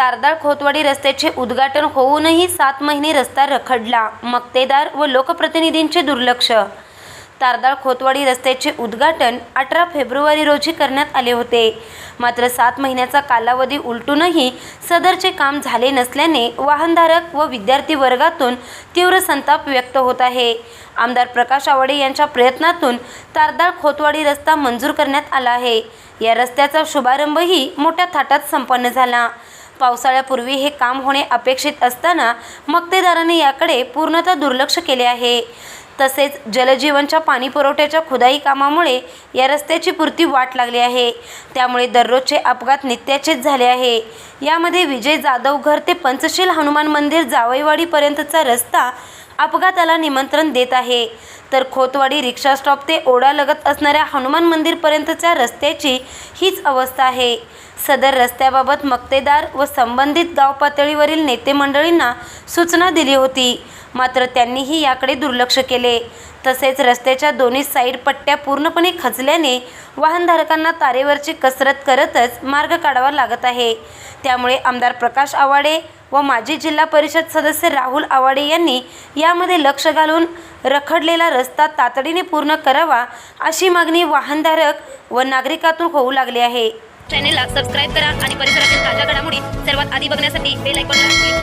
तारदाळ खोतवाडी रस्त्याचे उद्घाटन होऊनही सात महिने रस्ता रखडला. मक्तेदार व लोकप्रतिनिधींचे दुर्लक्ष. तारदाळ खोतवाडी रस्त्याचे उद्घाटन अठरा फेब्रुवारी रोजी करण्यात आले होते. मात्र सात महिन्याचा कालावधी उलटूनही सदरचे काम झाले नसल्याने वाहनधारक व विद्यार्थी वर्गातून तीव्र संताप व्यक्त होत आहे. आमदार प्रकाश आवाडे यांच्या प्रयत्नातून तारदाळ खोतवाडी रस्ता मंजूर करण्यात आला आहे. या रस्त्याचा शुभारंभही मोठ्या थाटात संपन्न झाला. पावसाळ्यापूर्वी हे काम होणे अपेक्षित असताना मक्तेदाराने याकडे पूर्णतः दुर्लक्ष केले आहे. तसेच जलजीवनच्या पाणी पुरवठ्याच्या खुदाई कामामुळे या रस्त्याची पुरती वाट लागली आहे. त्यामुळे दररोजचे अपघात नित्याचेच झाले आहे. यामध्ये विजय जाधव घर ते पंचशील हनुमान मंदिर जावईवाडीपर्यंतचा रस्ता अपघाताला निमंत्रण देत आहे. तर खोतवाडी रिक्षा स्टॉप ते ओढालगत असणाऱ्या हनुमान मंदिरपर्यंतच्या रस्त्याची हीच अवस्था आहे. सदर रस्त्याबाबत मक्तेदार व संबंधित गाव पातळीवरील नेते मंडळींना सूचना दिली होती. मात्र त्यांनीही याकडे दुर्लक्ष केले. तसेच रस्त्याच्या दोन्ही साईड पट्ट्या पूर्णपणे खचल्याने वाहनधारकांना तारेवरची कसरत करतच मार्ग काढावा लागत आहे. त्यामुळे आमदार प्रकाश आवाडे व माजी जिल्हा परिषद सदस्य राहुल आवाडे यांनी यामध्ये लक्ष घालून रखडलेला रस्ता तातडीने पूर्ण करावा अशी मागणी वाहनधारक व नागरिकातून होऊ लागली आहे. चॅनेलला सबस्क्राईब करा आणि परिसरातील ताज्या घडामोडी सर्वात आधी बघण्यासाठी बेल आयकॉनला क्लिक